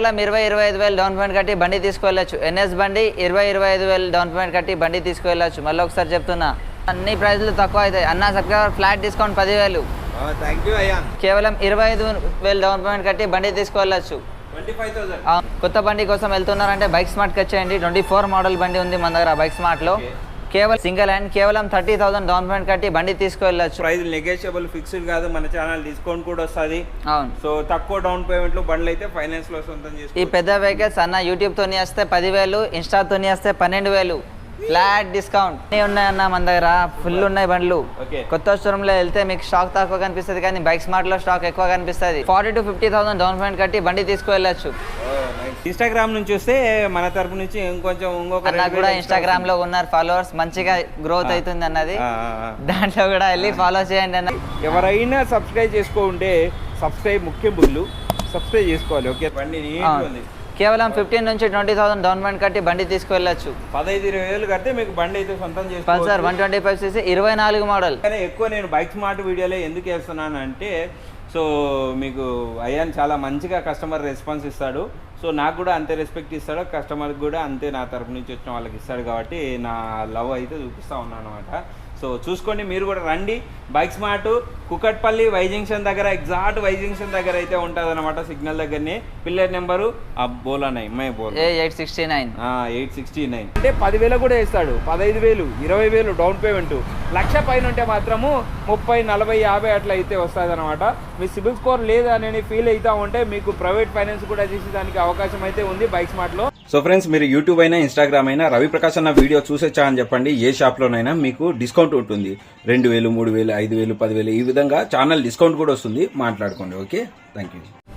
కేవలం? ఇరవై ఇరవై ఐదు వేలు డౌన్ పేమెంట్ కట్టి బండి తీసుకువెళ్ళచ్చు. ఎన్ఎస్ బండి ఇరవై ఇరవై ఐదు వేలు డౌన్ పేమెంట్ కట్టి బండి తీసుకువెళ్ళచ్చు. మళ్ళీ ఒకసారి చెప్తున్నా. అన్ని ప్రైజ్లు తక్కువ అవుతాయి. అన్న సబ్స్క్రైబర్ ఫ్లాట్ డిస్కౌంట్ పదివేలు. కేవలం ఇరవై ఐదు వేలు డౌన్ పేమెంట్ కట్టి బండి తీసుకువెళ్ళచ్చు. కొత్త బండి కోసం వెళ్తున్నారంటే బైక్ స్మార్ట్కి వచ్చేయండి. ట్వంటీ ఫోర్ మోడల్ బండి ఉంది మన దగ్గర బైక్ స్మార్ట్లో. కేవలం సింగిల్ హ్యాండ్ కేవలం థర్టీ థౌసండ్ డౌన్ పేమెంట్ కట్టి బండి తీసుకువెళ్ళచ్చు. ప్రైస్ నెగోషియబుల్ ఫిక్స్డ్ కాదు మన ఛానల్ డిస్కౌంట్ కూడా వస్తుంది. అవును. సో తక్కువ డౌన్ పేమెంట్లో బండ్లు అయితే ఫైనాన్స్లో సొంతం ఈ చేసుకో పెద్ద వెహికల్స్ అన్న యూట్యూబ్తో వస్తే పదివేలు ఇన్స్టాతో వస్తే పన్నెండు వేలు. ఫ్లాట్ డిస్కౌంట్ అన్నీ ఉన్నాయన్న మన దగ్గర. ఫుల్ ఉన్నాయి బండ్లు. కొత్త షోరూంలో వెళ్తే మీకు స్టాక్ తక్కువ కనిపిస్తుంది కానీ బైక్ స్మార్ట్లో స్టాక్ ఎక్కువ కనిపిస్తుంది. Forty to fifty thousand down payment కట్టి బండి తీసుకువెళ్ళచ్చు. ఇన్స్టాగ్రామ్ నుంచి వస్తే మన తరపు నుంచి ఇంకొంచెం ఇంకొక రెండు కూడా ఇన్స్టాగ్రామ్లో ఉన్నారు ఫాలోవర్స్ మంచిగా గ్రోత్ ఆ. అవుతుంది అన్నది. ఆ, ఆ. దాంట్లో కూడా వెళ్ళి ఫాలో చేయండి అన్న. ఎవరైనా సబ్స్క్రైబ్ చేసుకోంటే సబ్స్క్రైబ్ ముఖ్యం బుల్లు సబ్స్క్రైబ్ చేసుకోవాలి ఓకే బండి కేవలం ఫిఫ్టీన్ నుంచి ట్వంటీ థౌసండ్ డౌన్ పేమెంట్ కట్టి బండి తీసుకువెళ్ళచ్చు. పదహైదు ఇరవై వేలు కడితే మీకు బండి అయితే సొంతం పల్సర్ చేసుకోవచ్చు వన్ ట్వంటీ ఫైవ్ సీసీ ఇరవై నాలుగు మోడల్. కానీ ఎక్కువ నేను బైక్ స్మార్ట్ వీడియోలో ఎందుకు వేస్తున్నాను అంటే సో మీకు అయ్యాన్ చాలా మంచిగా కస్టమర్ రెస్పాన్స్ ఇస్తాడు. సో నాకు కూడా అంతే రెస్పెక్ట్ ఇస్తాడు కస్టమర్కి కూడా అంతే నా తరపు నుంచి వచ్చిన వాళ్ళకి ఇస్తాడు కాబట్టి నా లవ్ అయితే చూపిస్తా ఉన్నాను అనమాట సో చూసుకోండి మీరు కూడా రండి. Bike smart Kukatpally Y junction దగ్గర ఎగ్జాక్ట్ వై జంక్షన్ దగ్గర అయితే ఉంటుంది అనమాట సిగ్నల్ దగ్గరనే. పిల్లర్ నెంబరు ఆ బోలా నై మై బోల్. Eight sixty nine. Eight sixty nine. అంటే పదివేలు కూడా వేస్తాడు. పదహైదు వేలు ఇరవై వేలు డౌన్ పేమెంట్. లక్ష పైన ఉంటే మాత్రము ముప్పై నలభై యాభై అట్లా అయితే వస్తుంది అనమాట మీ సిబిల్ స్కోర్ లేదా అని ఫీల్ అవుతా ఉంటే మీకు ప్రైవేట్ ఫైనాన్స్ కూడా చేసేదానికి అవకాశం అయితే ఉంది బైక్ స్మార్ట్లో. సో ఫ్రెండ్స్ మీరు యూట్యూబ్ అయినా ఇన్స్టాగ్రామ్ అయినా రవి ప్రకాష్ అన్న వీడియో చూసేచ్చా అని చెప్పండి. ఏ షాప్ లోనైనా మీకు డిస్కౌంట్ ఉంటుంది. రెండు వేలు మూడు వేలు ఐదు వేలు పదివేలు ఈ విధంగా ఛానల్ డిస్కౌంట్ కూడా వస్తుంది. మాట్లాడుకోండి okay? Thank you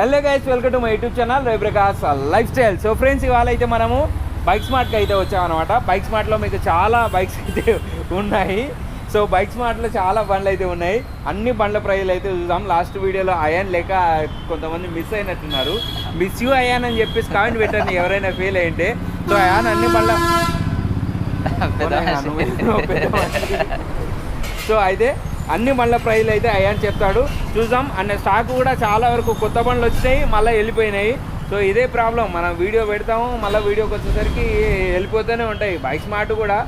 hello guys welcome to my YouTube channel Ravi Prakash lifestyle so friends ఇవాళ అయితే మనము బైక్ స్మార్ట్కి అయితే వచ్చామన్నమాట. బైక్ స్మార్ట్లో మీకు చాలా బైక్స్ అయితే ఉన్నాయి. సో బైక్ స్మార్ట్లో చాలా బండ్లు అయితే ఉన్నాయి. అన్ని బండ్ల ప్రైజ్లు అయితే చూద్దాం. లాస్ట్ వీడియోలో అయాన్ లేక కొంతమంది మిస్ అయినట్టున్నారు. మిస్ యూ అయాన్ అని చెప్పేసి కామెంట్ పెట్టండి ఎవరైనా ఫెయిల్ అయ్యింటే. సో అయాన్ అన్ని బండ్ల. సో అయితే అన్ని బండ్ల ప్రైజ్లు అయితే అయ్యని చెప్తాడు. చూద్దాం. అన్న స్టాక్ కూడా చాలా వరకు కొత్త బండ్లు వచ్చినాయి మళ్ళీ వెళ్ళిపోయినాయి. సో ఇదే ప్రాబ్లం మనం వీడియో పెడతాము మళ్ళీ వీడియోకి వచ్చేసరికి వెళ్ళిపోతూనే ఉంటాయి. బైక్ స్మార్ట్ కూడా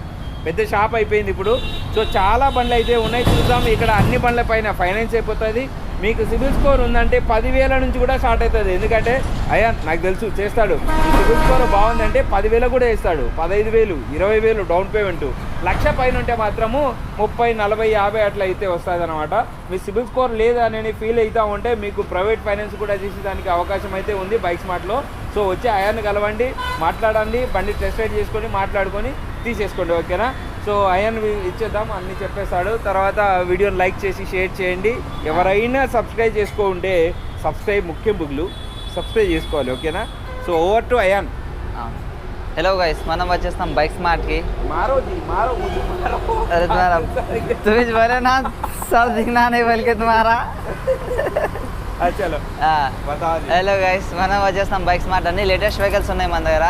పెద్ద షాప్ అయిపోయింది ఇప్పుడు. సో చాలా బండ్లు అయితే ఉన్నాయి. చూద్దాం. ఇక్కడ అన్ని బండ్ల పైన ఫైనాన్స్ అయిపోతుంది. మీకు సిబిల్ స్కోర్ ఉందంటే పదివేల నుంచి కూడా స్టార్ట్ అవుతుంది. ఎందుకంటే అయ్యా నాకు తెలుసు చేస్తాడు. ఈ సిబిల్ స్కోర్ బాగుందంటే పదివేల కూడా వేస్తాడు. పదహైదు వేలు ఇరవై వేలు డౌన్ పేమెంట్. లక్ష పైన ఉంటే మాత్రము ముప్పై నలభై యాభై అట్లా అయితే వస్తుంది అనమాట మీ సిబిల్ స్కోర్ లేదా అని ఫీల్ అవుతా ఉంటే మీకు ప్రైవేట్ ఫైనాన్స్ కూడా చేసేదానికి అవకాశం అయితే ఉంది బైక్ స్మార్ట్లో సో వచ్చి అయాన్ని కలవండి మాట్లాడండి బండి టెస్ట్ రైడ్ చేసుకొని మాట్లాడుకొని తీసేసుకోండి ఓకేనా? సో అయాన్ ఇచ్చేద్దాం అన్ని చెప్పేస్తాడు తర్వాత వీడియోని లైక్ చేసి షేర్ చేయండి ఎవరైనా సబ్స్క్రైబ్ చేసుకోంటే సబ్స్క్రైబ్ ముఖ్యం బుగ్లు సబ్స్క్రైబ్ చేసుకోవాలి ఓకేనా so over to Ayan hello guys మనం వచ్చేస్తాం బైక్ స్మార్ట్ కి मारो जी मारो मुझे मारो अरे तुम्हारा तुम्हें बोले ना सर दिखना नहीं बोल के तुम्हारा अच्छा चलो बता दी హలో గైస్ మనం వచ్చేస్తాం బైక్ స్మార్ట్ అన్ని లేటెస్ట్ వెహికల్స్ ఉన్నాయి మన దగ్గర.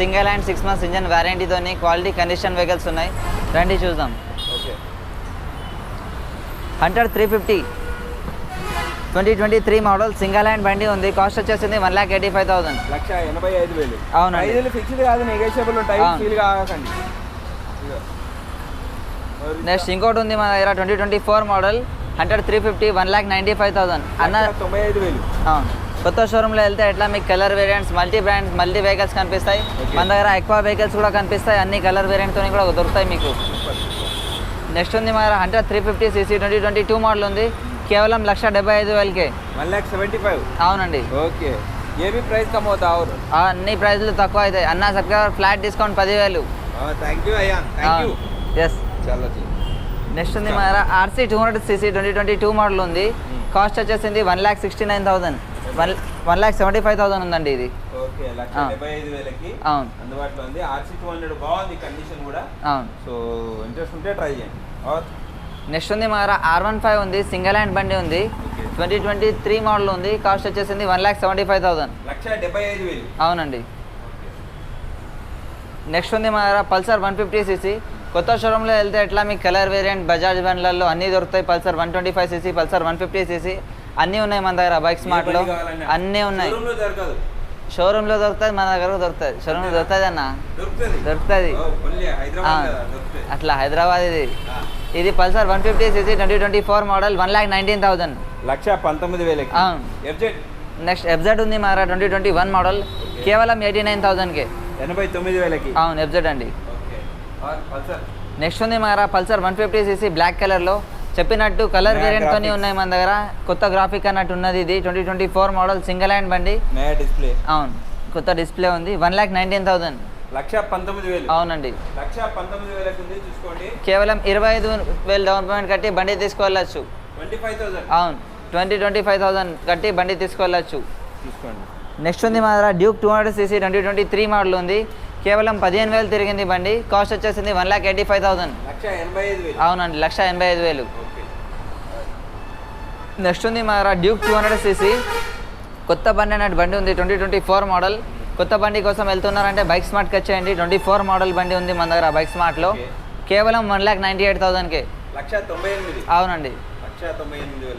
Single and six months engine వారంటీతోని quality condition vehicles ఉన్నాయి. రండి చూద్దాం. Hundred three fifty twenty twenty three model single hand బండి ఉంది. కాస్ట్ వచ్చేసింది one lakh eighty five thousand లక్ష ఎనభై ఐదు వేలు. ఐదు వేలు ఫిక్స్డ్ కాదు నెగోషియబుల్ ఉంటాయి. అవును. ఫీల్ కాకండి. ఇదిగో. నెక్స్ట్ ఇంకోటి ఉంది మన దగ్గర twenty twenty four model hundred three fifty one lakh ninety five thousand. అన్న తొంభై ఐదు వేలు. కొత్త షోరూంలో వెళ్తే ఎట్లా మీకు colour variants multi brands multi vehicles కనిపిస్తాయి. మన దగ్గర ఎక్కువ వెహికల్స్ కూడా కనిపిస్తాయి. అన్ని కలర్ వేరియంట్తో కూడా దొరుకుతాయి మీకు. నెక్స్ట్ ఉంది మన దగ్గర hundred three fifty CC twenty twenty two model ఉంది. కేవలం లక్ష డెబ్బై ఐదు వేలకే. వన్ ల్యాక్ సెవెంటీ ఫైవ్ అవునండి. ఓకే. ఏమి ప్రైస్ కమ్ అవుతా అన్ని ప్రైస్లు తక్కువ అవుతాయి. అన్న సబ్స్క్రైబర్ ఫ్లాట్ డిస్కౌంట్ పదివేలు. థ్యాంక్ యూ అయ్యా. ఎస్ చాలా. నెక్స్ట్ ఉంది మన RC two hundred CC twenty twenty two model ఉంది. కాస్ట్ వచ్చేసింది one lakh sixty nine thousand one one lakh seventy five thousand ఉందండి ఇది అవును. అందుబాటులో ఉంది. ఆర్సీ టూ హండ్రెడ్ బాగుంది కండిషన్ కూడా. అవును. సో ఇంట్రెస్ట్ ఉంటే ట్రై చేయండి. నెక్స్ట్ ఉంది మన ఆర్ వన్ ఫైవ్ ఉంది సింగిల్ హ్యాండ్ బండి ఉంది. ట్వంటీ ట్వంటీ త్రీ మోడల్ ఉంది. కాస్ట్ వచ్చేసింది one lakh seventy five thousand అవునండి. నెక్స్ట్ ఉంది మన పల్సర్ వన్ ఫిఫ్టీ సీసీ కొత్త షోరూంలో వెళ్తే ఎట్లా? మీకు కలర్ వేరియంట్ బజాజ్ బండ్లలో అన్నీ దొరుకుతాయి. Pulsar one twenty five CC Pulsar one fifty CC. అన్నీ ఉన్నాయి మన దగ్గర బైక్ స్మార్ట్లో. అన్నీ ఉన్నాయి. షోరూంలో దొరుకుతుంది మన దగ్గర దొరుకుతుంది. షోరూంలో దొరుకుతుంది అన్న? దొరుకుతుంది. అట్లా హైదరాబాద్ ఇది. ఇది Pulsar one fifty CC twenty twenty four model one lakh nineteen thousand. లక్ష పంతొమ్మిది వేలకి. అవును. నెక్స్ట్ ఎఫ్జెడ్ ఉంది మారా ట్వంటీ ట్వంటీ వన్ మోడల్. కేవలం ఎయిటీ నైన్ థౌసండ్కి. ఎనభై తొమ్మిది వేలకి. అవును ఎఫ్జెడ్ అండి. నెక్స్ట్ ఉంది మారా Pulsar one fifty CC black కలర్లో చెప్పినట్టు కలర్ వేరియంట్తోనే. ఉన్నాయి మన దగ్గర. కొత్త గ్రాఫిక్ అన్నట్టు ఉన్నది ఇది. Twenty twenty four model single hand బండి డిస్ప్లే అవును. కొత్త డిస్ప్లే ఉంది. వన్ ల్యాక్ నైన్టీన్ థౌసండ్ లక్ష పంతొమ్మిది వేలు. అవునండి. లక్ష పంతొమ్మిది వేలకు ఉంది చూసుకోండి. కేవలం ఇరవై ఐదు వేలు డౌన్ పేమెంట్ కట్టి బండి తీసుకువెళ్ళచ్చు ట్వంటీ ఫైవ్ థౌసండ్ అవును. ట్వంటీ ట్వంటీ ఫైవ్ థౌసండ్ కట్టి బండి తీసుకువెళ్ళచ్చు చూసుకోండి. నెక్స్ట్ ఉంది మా దగ్గర Duke two hundred CC twenty twenty three model ఉంది. కేవలం పదిహేను వేలు తిరిగింది బండి. కాస్ట్ వచ్చేసింది one lakh eighty five thousand. అవునండి లక్ష ఎనభై ఐదు వేలు. నెక్స్ట్ ఉంది మా డ్యూక్ టూ హండ్రెడ్ సీసీ కొత్త బండి అన్నట్టు బండి ఉంది ట్వంటీ ట్వంటీ ఫోర్ మోడల్ కొత్త బండి కోసం వెళ్తున్నారంటే బైక్ స్మార్ట్కి వచ్చేయండి ట్వంటీ ఫోర్ మోడల్ బండి ఉంది మన దగ్గర బైక్ స్మార్ట్లో. కేవలం వన్ ల్యాక్ నైంటీ ఎయిట్ థౌసండ్కే. అవునండి.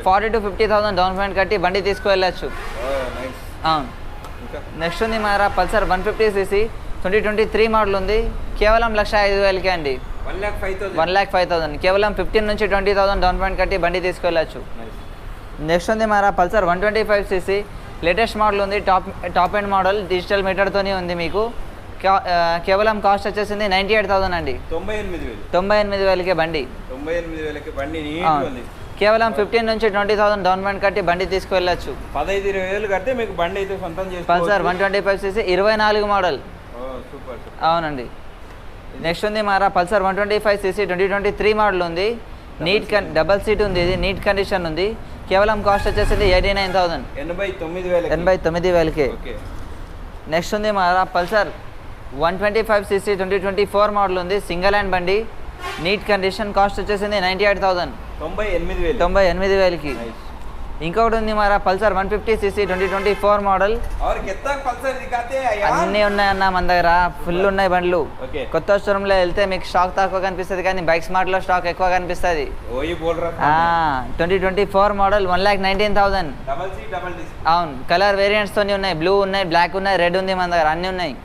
Forty two fifty thousand down payment కట్టి బండి తీసుకువెళ్ళచ్చు. అవును. నెక్స్ట్ ఉంది మా దగ్గర Pulsar one fifty CC twenty twenty three model ఉంది. కేవలం లక్ష ఐదు వేలకే అండి. One lakh five thousand. One lakh five thousand. కేవలం ఫిఫ్టీన్ నుంచి ట్వంటీ థౌసండ్ డౌన్ పేమెంట్ కట్టి బండి తీసుకెళ్ళచ్చు. నెక్స్ట్ ఉంది మన Pulsar one twenty five CC. Latest model ఉంది. Top top end model. Digital మీటర్తోనే ఉంది మీకు. కేవలం కాస్ట్ వచ్చేసింది నైంటీ ఎయిట్ థౌసండ్ అండి. తొంభై ఎనిమిది వేలు. తొంభై ఎనిమిది వేలకే బండి. తొంభై ఎనిమిది వేలకి బండి కేవలం ఫిఫ్టీన్ నుంచి ట్వంటీ థౌసండ్ డౌన్ పేమెంట్ కట్టి బండి తీసుకువెళ్ళచ్చు పదహైదు ఇరవై వేలు కడితే మీకు బండి అయితే సొంతం Pulsar one twenty five CC ఇరవై నాలుగు మోడల్. అవునండి. నెక్స్ట్ ఉంది మారా Pulsar one twenty five CC twenty twenty three model ఉంది. నీట్ కన్ డబల్ సీట్ ఉంది. ఇది. నీట్ కండిషన్ ఉంది. కేవలం కాస్ట్ వచ్చేసింది ఎయిటీ నైన్ థౌసండ్. ఎనభై తొమ్మిది ఎనభై తొమ్మిది వేలకి. నెక్స్ట్ ఉంది మారా Pulsar one twenty five CC twenty twenty four model ఉంది. సింగిల్ హ్యాండ్ బండి. నీట్ కండిషన్ కాస్ట్ వచ్చేసింది నైంటీ ఎయిట్ థౌసండ్. తొంభై ఎనిమిది వేలు. తొంభై ఎనిమిది వేలకి. ఇంకొకటి ఉంది మరి Pulsar one fifty CC twenty twenty four model. అన్నీ ఉన్నాయన్న మన దగ్గర. ఫుల్ ఉన్నాయి బండ్లు. కొత్త స్టోరంలో వెళ్తే మీకు స్టాక్ తక్కువ కనిపిస్తుంది కానీ బైక్ స్మార్ట్లో స్టాక్ ఎక్కువ కనిపిస్తుంది. Twenty twenty four model one lakh nineteen thousand. అవును కలర్ వేరియంట్స్ తోని ఉన్నాయి. బ్లూ ఉన్నాయి బ్లాక్ ఉన్నాయి రెడ్ ఉంది మన దగ్గర. అన్ని ఉన్నాయి.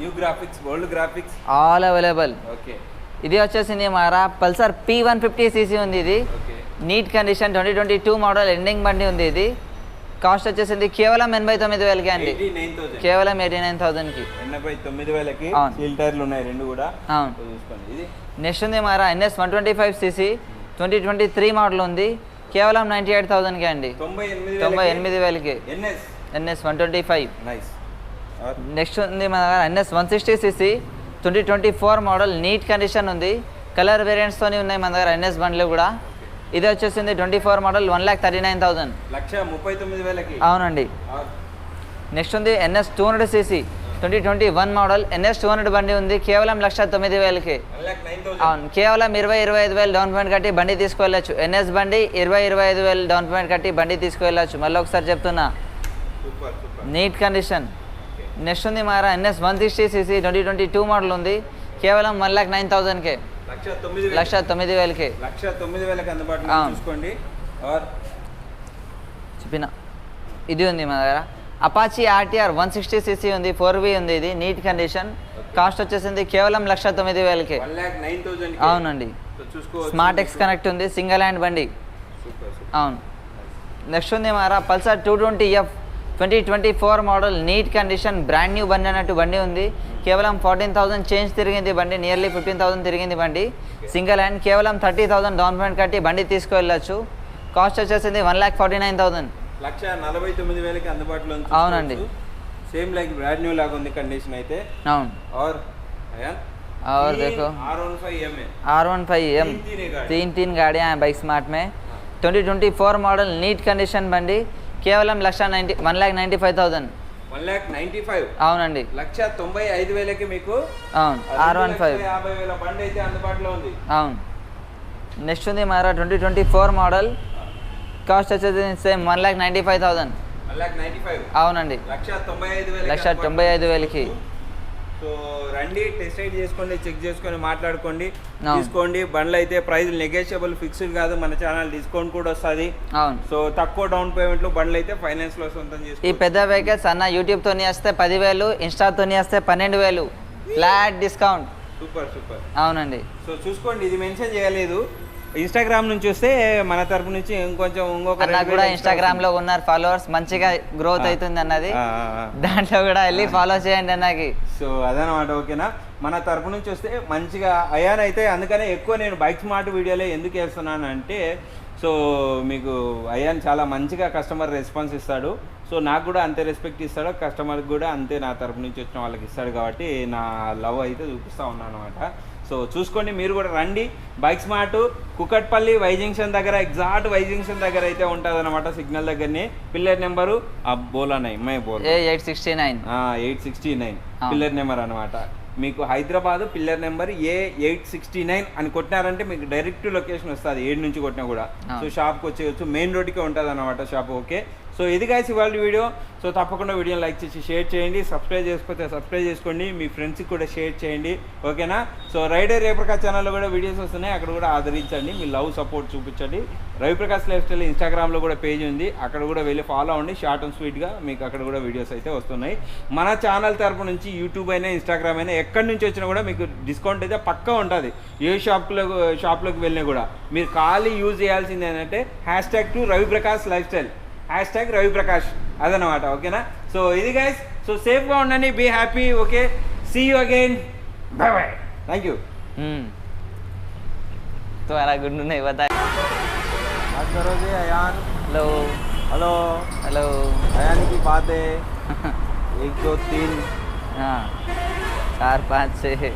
New graphics old graphics all available okay ఇది వచ్చేసింది మారా Pulsar P one fifty CC ఉంది ఇది. Neat condition twenty twenty two model ending బండి ఉంది ఇది. కాస్ట్ వచ్చేసింది కేవలం ఎనభై తొమ్మిది వేలకి అండి. ఎయిటీ నైన్ థౌసండ్ కేవలం ఎయిటీ నైన్ థౌసండ్కి ఎనభై తొమ్మిది వేలకి టైర్లు ఉన్నాయి రెండు కూడా. చూసుకోండి. నెక్స్ట్ ఉంది మారా NS one twenty five CC twenty twenty three model ఉంది. కేవలం నైంటీ ఎయిట్ థౌసండ్కి అండి. తొంభై ఎనిమిది వేలకి. NS one twenty five next ఉంది మన దగ్గర NS one sixty CC twenty twenty four model neat condition ఉంది. కలర్ వేరియంట్స్తోని ఉన్నాయి మన దగ్గర ఎన్ఎస్ బండ్లు కూడా. ఇది వచ్చేసింది twenty four model one lakh thirty nine thousand. లక్ష ముప్పై తొమ్మిది వేలకి. అవునండి. నెక్స్ట్ ఉంది NS two hundred CC twenty twenty one model. NS two hundred బండి ఉంది కేవలం లక్ష తొమ్మిది వేలకి. అవును కేవలం ఇరవై ఇరవై ఐదు వేలు డౌన్ పేమెంట్ కట్టి బండి తీసుకువెళ్ళచ్చు. ఎన్ఎస్ బండి ఇరవై ఇరవై ఐదు వేలు డౌన్ పేమెంట్ కట్టి బండి తీసుకువెళ్ళచ్చు. మళ్ళీ ఒకసారి చెప్తున్నా. Neat condition. నెక్స్ట్ ఉంది మారా NS one sixty CC twenty twenty two model ఉంది కేవలం వన్ ల్యాక్ నైన్ థౌసండ్కే. లక్ష తొమ్మిది వేలకి. లక్ష తొమ్మిది వేలకి అందుబాటులో. చూసుకోండి. చెప్పిన ఇది ఉంది మా దగ్గర. Apache RTR one sixty CC ఉంది ఫోర్ వి ఉంది ఇది నీట్ కండిషన్. కాస్ట్ వచ్చేసింది కేవలం లక్ష తొమ్మిది వేలకి. అవునండి. స్మార్ట్ ఎక్స్ కనెక్ట్ ఉంది సింగిల్ హ్యాండ్ బండి. అవును. నెక్స్ట్ ఉంది మారా Pulsar two twenty F. Twenty twenty four model neat condition brand new బండి అన్నట్టు బండి ఉంది కేవలం ఫార్టీన్ థౌసండ్ చేంజ్ తిరిగింది బండి నియర్లీ ఫిఫ్టీన్ థౌసండ్ తిరిగింది బండి సింగిల్ హ్యాండ్ కేవలం థర్టీ థౌసండ్ డౌన్ పేమెంట్ కట్టి బండి తీసుకువెళ్ళచ్చు కాస్ట్ వచ్చేసింది one lakh forty nine thousand లక్ష నలభై తొమ్మిది వేలకి అందుబాటులో ఉంది అవునండి. సేమ్ లైక్ బ్రాండ్ న్యూ లాగా ఉంది కండిషన్ అయితే అవును और अयान और देखो आर वन फाइव एम है आर वन फाइव एम तीन तीन है गाड़ी। तीन तीन गाड़ियाँ हैं बाइक स्मार्ट में twenty twenty four model neat condition బండి కేవలం లక్ష ninety one lakh ninety five thousand. One lakh ninety five అవునండి. లక్ష తొంభై ఐదు వేలకి మీకు అవును ఆర్ వన్ ఫైవ్ యాభై వేల బండి అయితే అందుబాటులో ఉంది. అవును. నెక్స్ట్ ఉంది మారా twenty twenty four model. Cost వచ్చేది same one lakh ninety five thousand. One lakh ninety five అవునండి. లక్ష తొంభై ఐదు వేల లక్ష తొంభై ఐదు వేలకి. సో రండి టెస్ట్ రైడ్ చేసుకోండి చెక్ చేసుకొని మాట్లాడుకోండి. తీసుకోండి. బండ్లు అయితే ప్రైస్ నెగోషియబుల్ ఫిక్స్డ్ కాదు. మన ఛానల్ డిస్కౌంట్ కూడా వస్తుంది. అవును. సో తక్కువ డౌన్ పేమెంట్లో బండ్లు అయితే ఫైనాన్స్లో సొంతం ఈ చేసుకోవచ్చు. పెద్ద వెహికల్స్ అన్న యూట్యూబ్తోని వస్తే పదివేలు ఇన్స్టాతోని వస్తే పన్నెండు వేలు ఫ్లాట్ డిస్కౌంట్ సూపర్ సూపర్ అవునండి. సో చూసుకోండి ఇది మెన్షన్ చేయలేదు. ఇన్స్టాగ్రామ్ నుంచి వస్తే మన తరపు నుంచి ఇంకొంచెం ఇంకొక అన్న కూడా ఇన్స్టాగ్రామ్లో ఉన్నారు ఫాలోవర్స్ మంచిగా గ్రోత్. అవుతుంది అన్నది. దాంట్లో కూడా వెళ్ళి ఫాలో చేయండి అన్నకి. సో అదనమాట ఓకేనా? మన తరపు నుంచి వస్తే మంచిగా అయాన్ అయితే అందుకనే ఎక్కువ నేను బైక్ స్మార్ట్ వీడియోలే ఎందుకు వేస్తున్నాను అంటే సో మీకు అయాన్ చాలా మంచిగా కస్టమర్ రెస్పాన్స్ ఇస్తాడు. సో నాకు కూడా అంతే రెస్పెక్ట్ ఇస్తాడు. కస్టమర్కి కూడా అంతే నా తరపు నుంచి వచ్చిన వాళ్ళకి ఇస్తాడు కాబట్టి నా లవ్ అయితే చూపిస్తూ ఉన్నాను అనమాట సో చూసుకోండి మీరు కూడా రండి. Bike Smart Kukatpally Y junction దగ్గర ఎగ్జాక్ట్ వై జంక్షన్ దగ్గర అయితే ఉంటుంది అనమాట సిగ్నల్ దగ్గరనే. పిల్లర్ నెంబరు ఆ బోలానై మై బోల్. Eight sixty nine. Eight sixty nine. Pillar number అనమాట మీకు హైదరాబాద్ పిల్లర్ నెంబర్ ఏ ఎయిట్ సిక్స్టీ నైన్ అని కొట్టినారంటే మీకు డైరెక్ట్ లొకేషన్ వస్తుంది. ఏడు నుంచి కొట్టినా కూడా. సో షాప్కి వచ్చేయచ్చు. మెయిన్ రోడ్కే ఉంటుంది అనమాట షాప్ ఓకే? సో ఇది గాయస్ ఇవాళ వీడియో. సో తప్పకుండా వీడియోని లైక్ చేసి షేర్ చేయండి. సబ్స్క్రైబ్ చేసుకోతే సబ్స్క్రైబ్ చేసుకోండి. మీ ఫ్రెండ్స్కి కూడా షేర్ చేయండి. ఓకేనా? సో రైడర్ రేప్రకాష్ ఛానల్లో కూడా వీడియోస్ వస్తున్నాయి. అక్కడ కూడా ఆదరించండి. మీ లవ్ సపోర్ట్ చూపించండి. రవిప్రకాష్ లైఫ్ స్టైల్ ఇన్స్టాగ్రామ్లో కూడా పేజ్ ఉంది. అక్కడ కూడా వెళ్ళి ఫాలో అవ్వండి. షార్ట్ అండ్ స్వీట్గా మీకు అక్కడ కూడా వీడియోస్ అయితే వస్తున్నాయి. మన ఛానల్ తరపు నుంచి యూట్యూబ్ అయినా ఇన్స్టాగ్రామ్ అయినా ఎక్కడి నుంచి వచ్చినా కూడా మీకు డిస్కౌంట్ అయితే పక్కా ఉంటుంది. ఏ షాప్లో షాప్లోకి వెళ్ళినా కూడా. మీరు ఖాళీ యూజ్ చేయాల్సింది ఏంటంటే hashtag to Raviprakash lifestyle hash tag Ravi Prakash అదనమాట ఓకేనా సో ఇది గైస్ సో సేఫ్గా ఉండండి be happy okay see you again bye bye thank you तुम्हारा गुड नहीं बता बात करोगे Ayan hello hello hello Ayan की बात है एक दो तीन हाँ चार पाँच छः